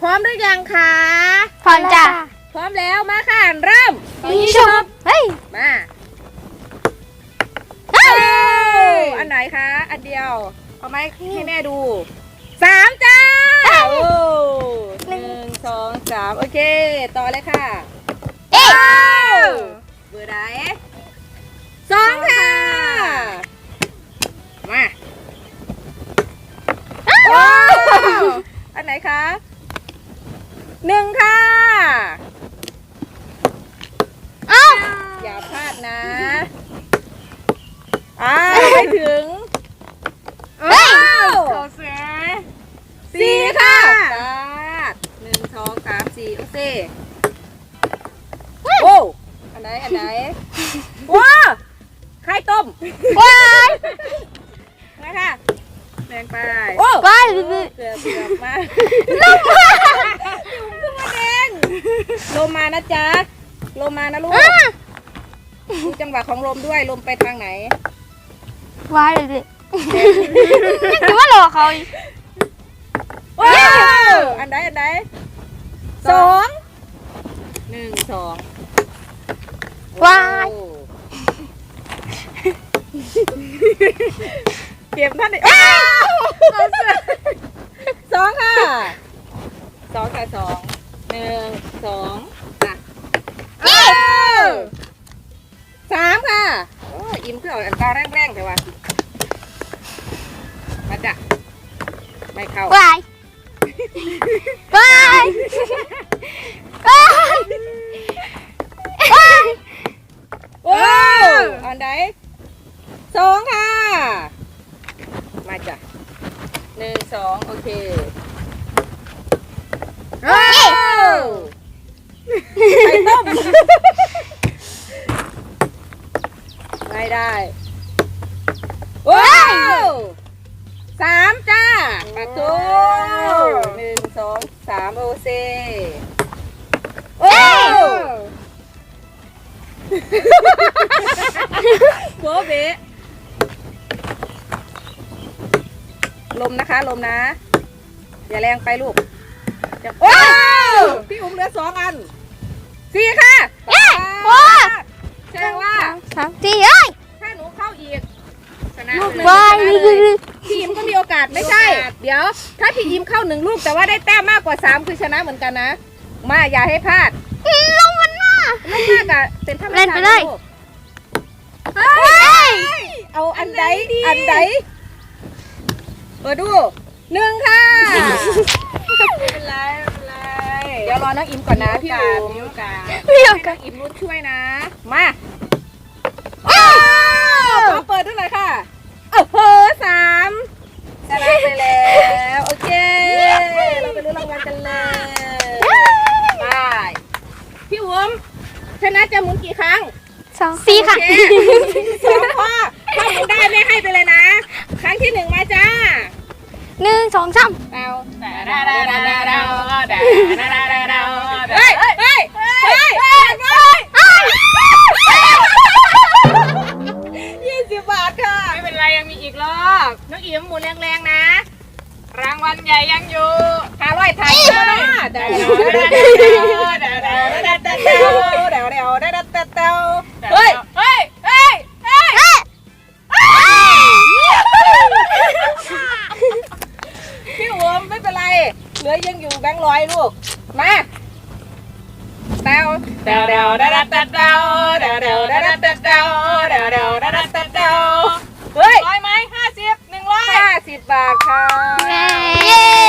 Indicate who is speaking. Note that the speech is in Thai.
Speaker 1: พร้อมหรือยังคะ
Speaker 2: พร้อมจ้ะ
Speaker 1: พร้อมแล้วมาค่ะเริ่ม
Speaker 2: ยิงชมเฮ้ย
Speaker 1: มา
Speaker 2: เฮ้ย
Speaker 1: เอ้าอันไหนคะ อันเดียว เอาไหมให้แม่ดูสามจ้าโอ้หนึ่งสองสามโอเค ต่อเลยค่ะ
Speaker 2: เอ๊ะ
Speaker 1: ว้าวเบอร์ไหนสองค่ะ มาว้าวอันไหนคะ หนึ่งค่ะ
Speaker 2: เอ้า
Speaker 1: อย่าพลาดนะอ้าวไม่ถึง
Speaker 2: เฮ้ย
Speaker 1: โอเคสี่ค่ะหนึ่งสองสามสี่โอเคโอ้อันไหนอันไหนว้าไข่ต้ม
Speaker 2: ว้าย
Speaker 1: มาค่ะแรงไป
Speaker 2: โอ้ว้าย
Speaker 1: เกือบเกือบมา
Speaker 2: ลงมา
Speaker 1: จุ่มขึ้นมาแด งลมมานะจ๊ะลมมานะลูก
Speaker 2: อะ
Speaker 1: ดูจังหวะของลมด้วยลมไปทางไหน
Speaker 2: ว้ายเลยดิยังถือว่าหลอกเขาอีก
Speaker 1: ว้าวอันใดอันใดสองหนึ่งสอง
Speaker 2: ว้าย
Speaker 1: โอ้เก็บท่านดิอ้าวสองค่ะสองค่ะสอง หนึ่งสองจ้ะอ้าวสามค่ะโอ้ยอิ่มเพื่อเอาอันตาแรงๆแต่ว่ามาจ้ะไม่เข้า
Speaker 2: ว้ายว้ายว้ายว้าย
Speaker 1: ว้าวอันใดสองค่ะ มาจ้ะหนึ่งสองโอเคว้าว ไข่ต้ม ไม่ได้ว้าวสามจ้าปะทูหนึ่งสองสามโอเซโอ้โบเบะลมนะคะ ลมนะ อย่าแรงไปลูก จะว้าวพี่อุ้มเหลือสองอันสี่ค่ะ
Speaker 2: เอ๊ะโอ้
Speaker 1: แสดงว่า
Speaker 2: สามสี่เอ้ย
Speaker 1: ถ้าหนูเข้าอีกชนะ
Speaker 2: ว้าย
Speaker 1: ชนะเลยพี่อิมก็มีโอกาสไม่ใช่ เดี๋ยว ถ้าพี่อิมเข้าหนึ่งลูกแต่ว่าได้แต้มมากกว่าสามคือชนะเหมือนกันนะ มาอย่าให้พลาด
Speaker 2: ลงมันน่ะ
Speaker 1: ไม่มากอะเป็นธรรม
Speaker 2: เล่น
Speaker 1: ชา
Speaker 2: ไป
Speaker 1: ติ
Speaker 2: เลย
Speaker 1: ลูก
Speaker 2: เฮ้ย
Speaker 1: เอาอันใดอันใดเปิดดูหนึ่งค่ะ รอน้องอิมก่อนนะพี่อิมมีโอกาส
Speaker 2: มีโอ
Speaker 1: ให้
Speaker 2: กา
Speaker 1: น้
Speaker 2: ส
Speaker 1: องอิมรุดช่วยนะ มาว้าวขอเปิดด้วยหน่อยค่ะโอ้โหสามชนะไปแล้วโอเคเราไปดูรางวัลกันเลยไปพี่อุ้มชนะจะหมุนกี่ครั้ง
Speaker 2: สองสี่ค่ะ
Speaker 1: โอเคสองข้อถ้าหมุนได้ไม่ให้ไปเลยนะ ครั้งที่หนึ่งมาจ้า
Speaker 2: หนึ่งสองสาม
Speaker 1: เอาเฮ้ยเฮ้ยเฮ้ยเฮ้ยยี่สิบบาทค่ะ
Speaker 3: ไม่เป็นไรยังมีอีกรอบ
Speaker 1: น้องอิ๋ม หมุนแรงๆนะ
Speaker 3: รางวัลใหญ่ยังอยู่
Speaker 1: ห้าร้อยไทยก็ได้เดี๋ยวเดี๋ยวเดี๋ยวเดี๋ยวเดี๋ยวเดี๋ยวเดี๋ยวเดี๋ยวเดี๋ยวเดี๋ยวเดี๋ยวเดี๋ยวเฮ้ย
Speaker 3: เฮ้ยเฮ้ยเฮ้ย
Speaker 1: พี่หัวไม่เป็นไรเหลือยังอยู่แบงค์ร้อยลูกมาแต้ว
Speaker 3: เดาเดาเดาเดาเดาเดาเดาเดาเดาเดาเด
Speaker 1: บาทค่ะ